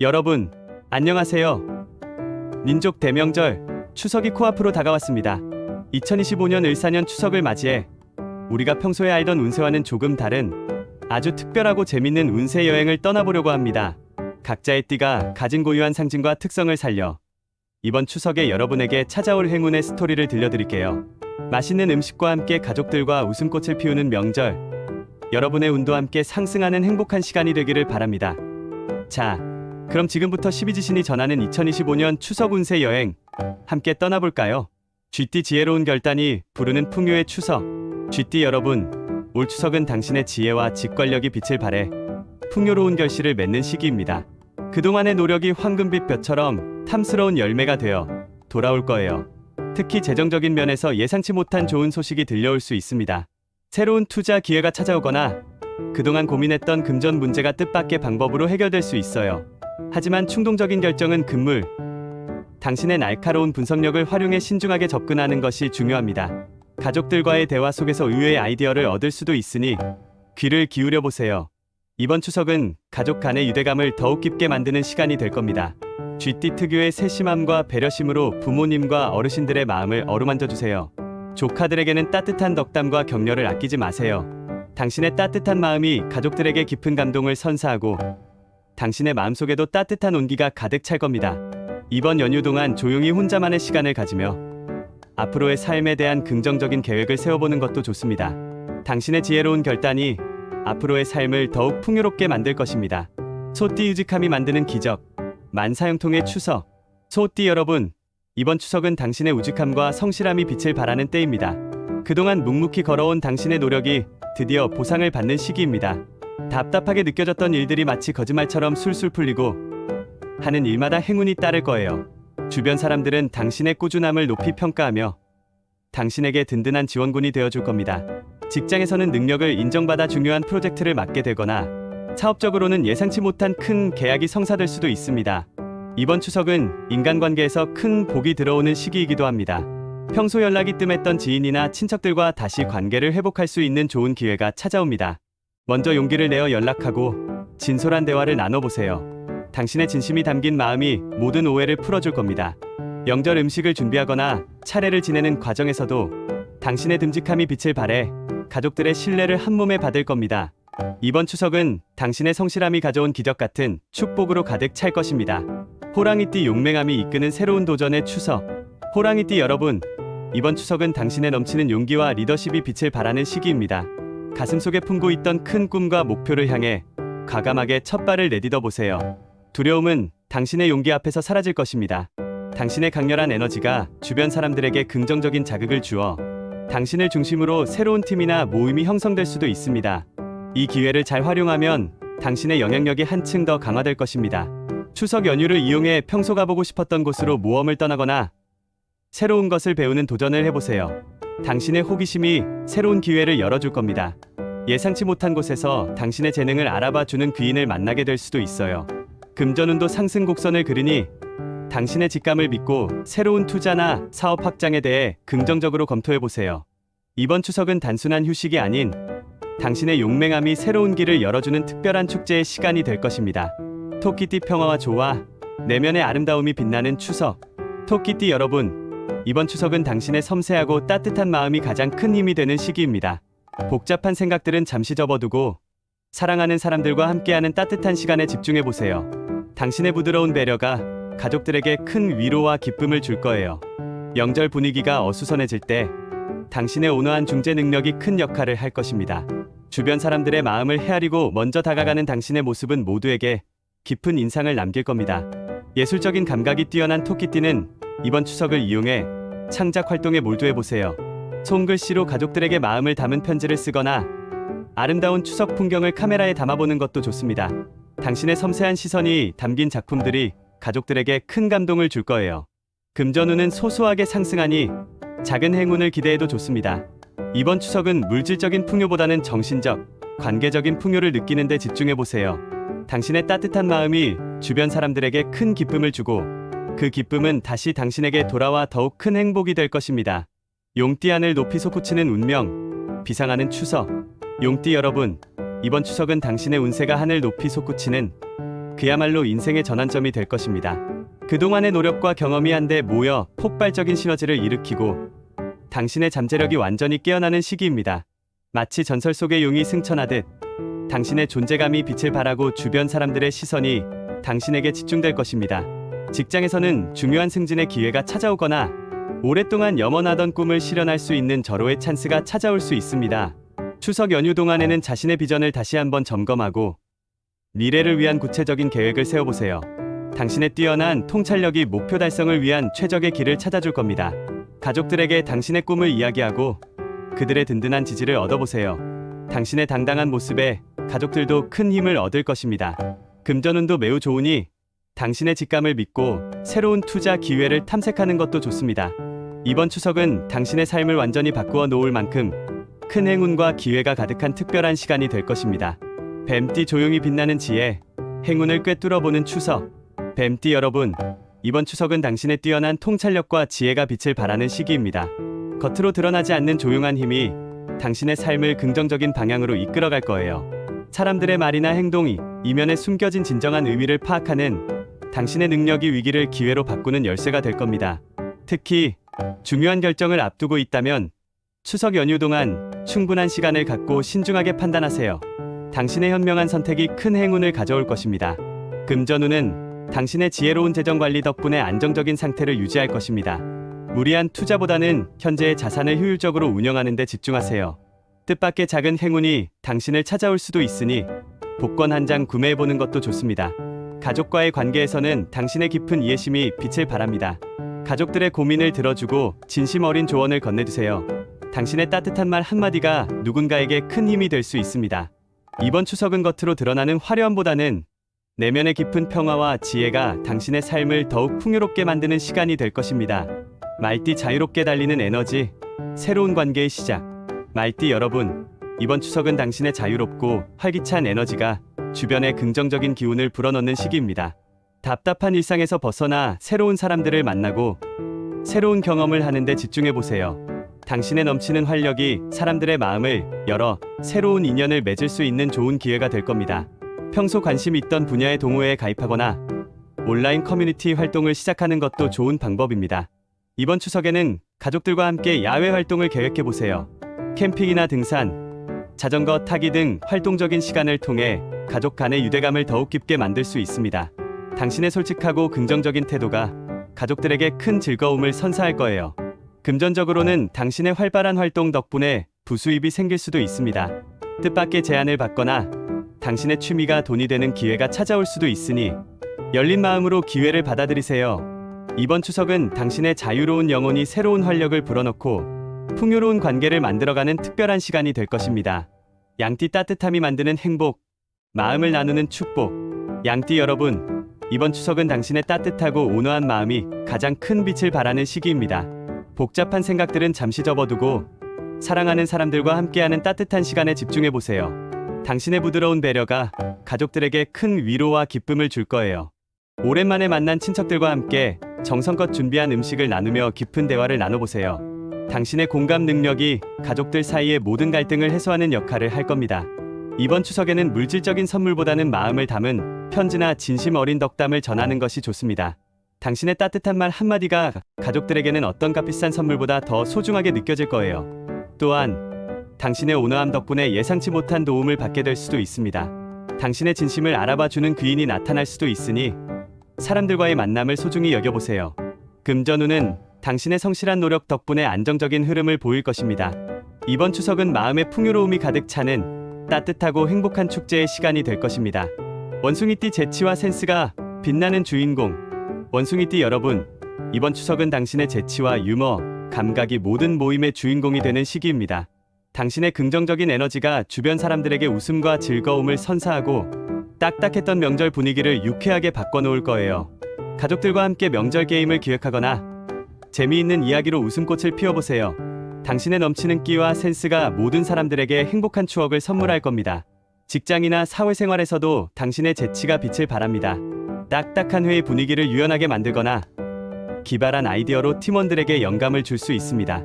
여러분, 안녕하세요. 민족 대명절 추석이 코앞으로 다가왔습니다. 2025년 을사년 추석을 맞이해 우리가 평소에 알던 운세와는 조금 다른 아주 특별하고 재밌는 운세 여행을 떠나보려고 합니다. 각자의 띠가 가진 고유한 상징과 특성을 살려 이번 추석에 여러분에게 찾아올 행운의 스토리를 들려드릴게요. 맛있는 음식과 함께 가족들과 웃음꽃을 피우는 명절. 여러분의 운도 함께 상승하는 행복한 시간이 되기를 바랍니다. 자, 그럼 지금부터 12지신이 전하는 2025년 추석 운세 여행 함께 떠나볼까요? 쥐띠 지혜로운 결단이 부르는 풍요의 추석. 쥐띠 여러분, 올 추석은 당신의 지혜와 직관력이 빛을 발해 풍요로운 결실을 맺는 시기입니다. 그동안의 노력이 황금빛 볕처럼 탐스러운 열매가 되어 돌아올 거예요. 특히 재정적인 면에서 예상치 못한 좋은 소식이 들려올 수 있습니다. 새로운 투자 기회가 찾아오거나 그동안 고민했던 금전 문제가 뜻밖의 방법으로 해결될 수 있어요. 하지만 충동적인 결정은 금물. 당신의 날카로운 분석력을 활용해 신중하게 접근하는 것이 중요합니다. 가족들과의 대화 속에서 의외의 아이디어를 얻을 수도 있으니 귀를 기울여 보세요. 이번 추석은 가족 간의 유대감을 더욱 깊게 만드는 시간이 될 겁니다. 쥐띠 특유의 세심함과 배려심으로 부모님과 어르신들의 마음을 어루만져 주세요. 조카들에게는 따뜻한 덕담과 격려를 아끼지 마세요. 당신의 따뜻한 마음이 가족들에게 깊은 감동을 선사하고 당신의 마음속에도 따뜻한 온기가 가득 찰 겁니다. 이번 연휴 동안 조용히 혼자만의 시간을 가지며 앞으로의 삶에 대한 긍정적인 계획을 세워보는 것도 좋습니다. 당신의 지혜로운 결단이 앞으로의 삶을 더욱 풍요롭게 만들 것입니다. 소띠 유직함이 만드는 기적. 만사형통의 추석. 소띠 여러분, 이번 추석은 당신의 우직함과 성실함이 빛을 발하는 때입니다. 그동안 묵묵히 걸어온 당신의 노력이 드디어 보상을 받는 시기입니다. 답답하게 느껴졌던 일들이 마치 거짓말처럼 술술 풀리고 하는 일마다 행운이 따를 거예요. 주변 사람들은 당신의 꾸준함을 높이 평가하며 당신에게 든든한 지원군이 되어줄 겁니다. 직장에서는 능력을 인정받아 중요한 프로젝트를 맡게 되거나 사업적으로는 예상치 못한 큰 계약이 성사될 수도 있습니다. 이번 추석은 인간관계에서 큰 복이 들어오는 시기이기도 합니다. 평소 연락이 뜸했던 지인이나 친척들과 다시 관계를 회복할 수 있는 좋은 기회가 찾아옵니다. 먼저 용기를 내어 연락하고 진솔한 대화를 나눠보세요. 당신의 진심이 담긴 마음이 모든 오해를 풀어줄 겁니다. 명절 음식을 준비하거나 차례를 지내는 과정에서도 당신의 듬직함이 빛을 발해 가족들의 신뢰를 한 몸에 받을 겁니다. 이번 추석은 당신의 성실함이 가져온 기적 같은 축복으로 가득 찰 것입니다. 호랑이띠 용맹함이 이끄는 새로운 도전의 추석. 호랑이띠 여러분, 이번 추석은 당신의 넘치는 용기와 리더십이 빛을 발하는 시기입니다. 가슴속에 품고 있던 큰 꿈과 목표를 향해 과감하게 첫 발을 내딛어 보세요. 두려움은 당신의 용기 앞에서 사라질 것입니다. 당신의 강렬한 에너지가 주변 사람들에게 긍정적인 자극을 주어 당신을 중심으로 새로운 팀이나 모임이 형성될 수도 있습니다. 이 기회를 잘 활용하면 당신의 영향력이 한층 더 강화될 것입니다. 추석 연휴를 이용해 평소 가보고 싶었던 곳으로 모험을 떠나거나 새로운 것을 배우는 도전을 해보세요. 당신의 호기심이 새로운 기회를 열어줄 겁니다. 예상치 못한 곳에서 당신의 재능을 알아봐 주는 귀인을 만나게 될 수도 있어요. 금전운도 상승 곡선을 그리니 당신의 직감을 믿고 새로운 투자나 사업 확장에 대해 긍정적으로 검토해 보세요. 이번 추석은 단순한 휴식이 아닌 당신의 용맹함이 새로운 길을 열어주는 특별한 축제의 시간이 될 것입니다. 토끼띠 평화와 조화, 내면의 아름다움이 빛나는 추석. 토끼띠 여러분, 이번 추석은 당신의 섬세하고 따뜻한 마음이 가장 큰 힘이 되는 시기입니다. 복잡한 생각들은 잠시 접어두고 사랑하는 사람들과 함께하는 따뜻한 시간에 집중해 보세요. 당신의 부드러운 배려가 가족들에게 큰 위로와 기쁨을 줄 거예요. 명절 분위기가 어수선해질 때 당신의 온화한 중재 능력이 큰 역할을 할 것입니다. 주변 사람들의 마음을 헤아리고 먼저 다가가는 당신의 모습은 모두에게 깊은 인상을 남길 겁니다. 예술적인 감각이 뛰어난 토끼띠는 이번 추석을 이용해 창작 활동에 몰두해 보세요. 손글씨로 가족들에게 마음을 담은 편지를 쓰거나 아름다운 추석 풍경을 카메라에 담아보는 것도 좋습니다. 당신의 섬세한 시선이 담긴 작품들이 가족들에게 큰 감동을 줄 거예요. 금전운은 소소하게 상승하니 작은 행운을 기대해도 좋습니다. 이번 추석은 물질적인 풍요보다는 정신적, 관계적인 풍요를 느끼는 데 집중해 보세요. 당신의 따뜻한 마음이 주변 사람들에게 큰 기쁨을 주고 그 기쁨은 다시 당신에게 돌아와 더욱 큰 행복이 될 것입니다. 용띠 하늘 높이 솟구치는 운명, 비상하는 추석. 용띠 여러분, 이번 추석은 당신의 운세가 하늘 높이 솟구치는 그야말로 인생의 전환점이 될 것입니다. 그동안의 노력과 경험이 한데 모여 폭발적인 시너지를 일으키고 당신의 잠재력이 완전히 깨어나는 시기입니다. 마치 전설 속의 용이 승천하듯 당신의 존재감이 빛을 발하고 주변 사람들의 시선이 당신에게 집중될 것입니다. 직장에서는 중요한 승진의 기회가 찾아오거나 오랫동안 염원하던 꿈을 실현할 수 있는 절호의 찬스가 찾아올 수 있습니다. 추석 연휴 동안에는 자신의 비전을 다시 한번 점검하고 미래를 위한 구체적인 계획을 세워보세요. 당신의 뛰어난 통찰력이 목표 달성을 위한 최적의 길을 찾아줄 겁니다. 가족들에게 당신의 꿈을 이야기하고 그들의 든든한 지지를 얻어보세요. 당신의 당당한 모습에 가족들도 큰 힘을 얻을 것입니다. 금전운도 매우 좋으니 당신의 직감을 믿고 새로운 투자 기회를 탐색하는 것도 좋습니다. 이번 추석은 당신의 삶을 완전히 바꾸어 놓을 만큼 큰 행운과 기회가 가득한 특별한 시간이 될 것입니다. 뱀띠 조용히 빛나는 지혜, 행운을 꿰뚫어 보는 추석. 뱀띠 여러분, 이번 추석은 당신의 뛰어난 통찰력과 지혜가 빛을 발하는 시기입니다. 겉으로 드러나지 않는 조용한 힘이 당신의 삶을 긍정적인 방향으로 이끌어갈 거예요. 사람들의 말이나 행동이 이면에 숨겨진 진정한 의미를 파악하는 당신의 능력이 위기를 기회로 바꾸는 열쇠가 될 겁니다. 특히 중요한 결정을 앞두고 있다면 추석 연휴 동안 충분한 시간을 갖고 신중하게 판단하세요. 당신의 현명한 선택이 큰 행운을 가져올 것입니다. 금전운은 당신의 지혜로운 재정 관리 덕분에 안정적인 상태를 유지할 것입니다. 무리한 투자보다는 현재의 자산을 효율적으로 운영하는 데 집중하세요. 뜻밖의 작은 행운이 당신을 찾아올 수도 있으니 복권 한 장 구매해 보는 것도 좋습니다. 가족과의 관계에서는 당신의 깊은 이해심이 빛을 발합니다. 가족들의 고민을 들어주고 진심 어린 조언을 건네주세요. 당신의 따뜻한 말 한마디가 누군가에게 큰 힘이 될 수 있습니다. 이번 추석은 겉으로 드러나는 화려함보다는 내면의 깊은 평화와 지혜가 당신의 삶을 더욱 풍요롭게 만드는 시간이 될 것입니다. 말띠 자유롭게 달리는 에너지, 새로운 관계의 시작. 말띠 여러분, 이번 추석은 당신의 자유롭고 활기찬 에너지가 주변에 긍정적인 기운을 불어넣는 시기입니다. 답답한 일상에서 벗어나 새로운 사람들을 만나고 새로운 경험을 하는데 집중해 보세요. 당신의 넘치는 활력이 사람들의 마음을 열어 새로운 인연을 맺을 수 있는 좋은 기회가 될 겁니다. 평소 관심 있던 분야의 동호회에 가입하거나 온라인 커뮤니티 활동을 시작하는 것도 좋은 방법입니다. 이번 추석에는 가족들과 함께 야외 활동을 계획해 보세요. 캠핑이나 등산, 자전거 타기 등 활동적인 시간을 통해 가족 간의 유대감을 더욱 깊게 만들 수 있습니다. 당신의 솔직하고 긍정적인 태도가 가족들에게 큰 즐거움을 선사할 거예요. 금전적으로는 당신의 활발한 활동 덕분에 부수입이 생길 수도 있습니다. 뜻밖의 제안을 받거나 당신의 취미가 돈이 되는 기회가 찾아올 수도 있으니 열린 마음으로 기회를 받아들이세요. 이번 추석은 당신의 자유로운 영혼이 새로운 활력을 불어넣고 풍요로운 관계를 만들어가는 특별한 시간이 될 것입니다. 양띠 따뜻함이 만드는 행복, 마음을 나누는 축복. 양띠 여러분, 이번 추석은 당신의 따뜻하고 온화한 마음이 가장 큰 빛을 발하는 시기입니다. 복잡한 생각들은 잠시 접어두고 사랑하는 사람들과 함께하는 따뜻한 시간에 집중해 보세요. 당신의 부드러운 배려가 가족들에게 큰 위로와 기쁨을 줄 거예요. 오랜만에 만난 친척들과 함께 정성껏 준비한 음식을 나누며 깊은 대화를 나눠보세요. 당신의 공감 능력이 가족들 사이의 모든 갈등을 해소하는 역할을 할 겁니다. 이번 추석에는 물질적인 선물보다는 마음을 담은 편지나 진심 어린 덕담을 전하는 것이 좋습니다. 당신의 따뜻한 말 한마디가 가족들에게는 어떤 값비싼 선물보다 더 소중하게 느껴질 거예요. 또한 당신의 온화함 덕분에 예상치 못한 도움을 받게 될 수도 있습니다. 당신의 진심을 알아봐 주는 귀인이 나타날 수도 있으니 사람들과의 만남을 소중히 여겨보세요. 금전운은 당신의 성실한 노력 덕분에 안정적인 흐름을 보일 것입니다. 이번 추석은 마음의 풍요로움이 가득 차는 따뜻하고 행복한 축제의 시간이 될 것입니다. 원숭이띠 재치와 센스가 빛나는 주인공. 원숭이띠 여러분, 이번 추석은 당신의 재치와 유머, 감각이 모든 모임의 주인공이 되는 시기입니다. 당신의 긍정적인 에너지가 주변 사람들에게 웃음과 즐거움을 선사하고 딱딱했던 명절 분위기를 유쾌하게 바꿔놓을 거예요. 가족들과 함께 명절 게임을 기획하거나 재미있는 이야기로 웃음꽃을 피워보세요. 당신의 넘치는 끼와 센스가 모든 사람들에게 행복한 추억을 선물할 겁니다. 직장이나 사회생활에서도 당신의 재치가 빛을 발합니다. 딱딱한 회의 분위기를 유연하게 만들거나 기발한 아이디어로 팀원들에게 영감을 줄 수 있습니다.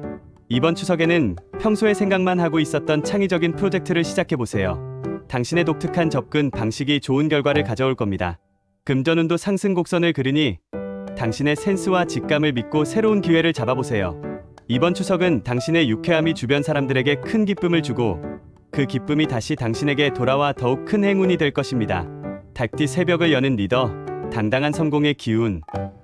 이번 추석에는 평소에 생각만 하고 있었던 창의적인 프로젝트를 시작해 보세요. 당신의 독특한 접근 방식이 좋은 결과를 가져올 겁니다. 금전운도 상승 곡선을 그리니 당신의 센스와 직감을 믿고 새로운 기회를 잡아보세요. 이번 추석은 당신의 유쾌함이 주변 사람들에게 큰 기쁨을 주고 그 기쁨이 다시 당신에게 돌아와 더욱 큰 행운이 될 것입니다. 닭띠 새벽을 여는 리더, 당당한 성공의 기운.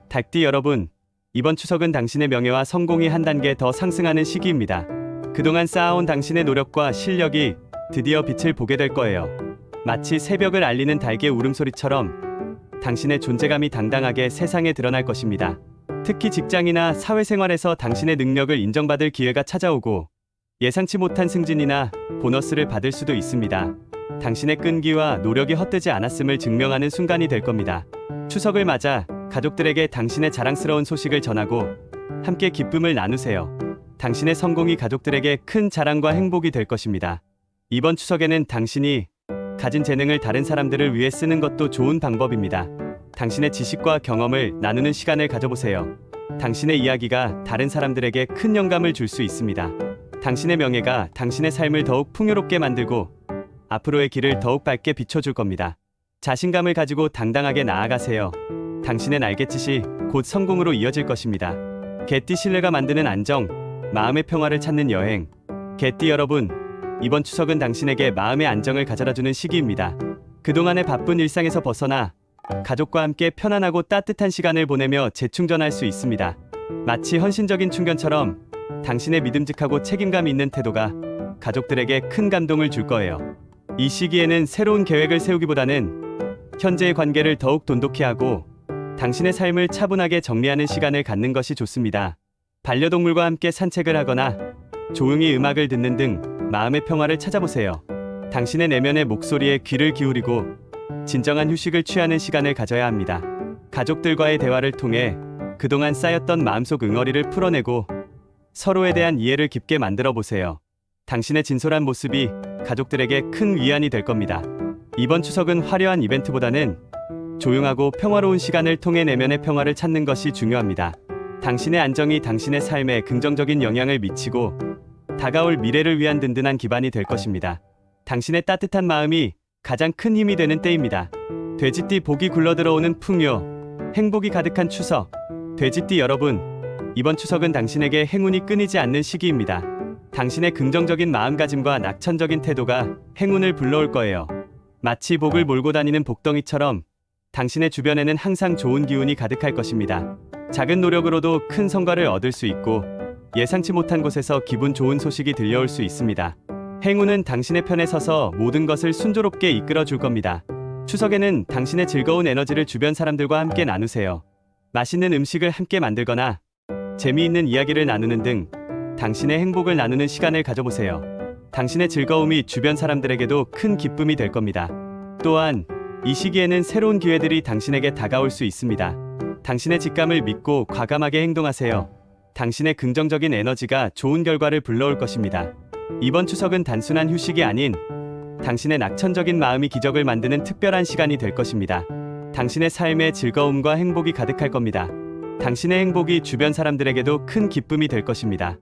닭띠 여러분, 이번 추석은 당신의 명예와 성공이 한 단계 더 상승하는 시기입니다. 그동안 쌓아온 당신의 노력과 실력이 드디어 빛을 보게 될 거예요. 마치 새벽을 알리는 닭의 울음소리처럼 당신의 존재감이 당당하게 세상에 드러날 것입니다. 특히 직장이나 사회생활에서 당신의 능력을 인정받을 기회가 찾아오고 예상치 못한 승진이나 보너스를 받을 수도 있습니다. 당신의 끈기와 노력이 헛되지 않았음을 증명하는 순간이 될 겁니다. 추석을 맞아 가족들에게 당신의 자랑스러운 소식을 전하고 함께 기쁨을 나누세요. 당신의 성공이 가족들에게 큰 자랑과 행복이 될 것입니다. 이번 추석에는 당신이 가진 재능을 다른 사람들을 위해 쓰는 것도 좋은 방법입니다. 당신의 지식과 경험을 나누는 시간을 가져보세요. 당신의 이야기가 다른 사람들에게 큰 영감을 줄 수 있습니다. 당신의 명예가 당신의 삶을 더욱 풍요롭게 만들고 앞으로의 길을 더욱 밝게 비춰줄 겁니다. 자신감을 가지고 당당하게 나아가세요. 당신의 날갯짓이 곧 성공으로 이어질 것입니다. 개띠 신뢰가 만드는 안정, 마음의 평화를 찾는 여행. 개띠 여러분, 이번 추석은 당신에게 마음의 안정을 가져다 주는 시기입니다. 그동안의 바쁜 일상에서 벗어나 가족과 함께 편안하고 따뜻한 시간을 보내며 재충전할 수 있습니다. 마치 헌신적인 충견처럼 당신의 믿음직하고 책임감 있는 태도가 가족들에게 큰 감동을 줄 거예요. 이 시기에는 새로운 계획을 세우기보다는 현재의 관계를 더욱 돈독히 하고 당신의 삶을 차분하게 정리하는 시간을 갖는 것이 좋습니다. 반려동물과 함께 산책을 하거나 조용히 음악을 듣는 등 마음의 평화를 찾아보세요. 당신의 내면의 목소리에 귀를 기울이고 진정한 휴식을 취하는 시간을 가져야 합니다. 가족들과의 대화를 통해 그동안 쌓였던 마음속 응어리를 풀어내고 서로에 대한 이해를 깊게 만들어 보세요. 당신의 진솔한 모습이 가족들에게 큰 위안이 될 겁니다. 이번 추석은 화려한 이벤트보다는 조용하고 평화로운 시간을 통해 내면의 평화를 찾는 것이 중요합니다. 당신의 안정이 당신의 삶에 긍정적인 영향을 미치고 다가올 미래를 위한 든든한 기반이 될 것입니다. 당신의 따뜻한 마음이 가장 큰 힘이 되는 때입니다. 돼지띠 복이 굴러 들어오는 풍요, 행복이 가득한 추석. 돼지띠 여러분, 이번 추석은 당신에게 행운이 끊이지 않는 시기입니다. 당신의 긍정적인 마음가짐과 낙천적인 태도가 행운을 불러올 거예요. 마치 복을 몰고 다니는 복덩이처럼 당신의 주변에는 항상 좋은 기운이 가득할 것입니다. 작은 노력으로도 큰 성과를 얻을 수 있고 예상치 못한 곳에서 기분 좋은 소식이 들려올 수 있습니다. 행운은 당신의 편에 서서 모든 것을 순조롭게 이끌어 줄 겁니다. 추석에는 당신의 즐거운 에너지를 주변 사람들과 함께 나누세요. 맛있는 음식을 함께 만들거나 재미있는 이야기를 나누는 등 당신의 행복을 나누는 시간을 가져보세요. 당신의 즐거움이 주변 사람들에게도 큰 기쁨이 될 겁니다. 또한 이 시기에는 새로운 기회들이 당신에게 다가올 수 있습니다. 당신의 직감을 믿고 과감하게 행동하세요. 당신의 긍정적인 에너지가 좋은 결과를 불러올 것입니다. 이번 추석은 단순한 휴식이 아닌 당신의 낙천적인 마음이 기적을 만드는 특별한 시간이 될 것입니다. 당신의 삶에 즐거움과 행복이 가득할 겁니다. 당신의 행복이 주변 사람들에게도 큰 기쁨이 될 것입니다.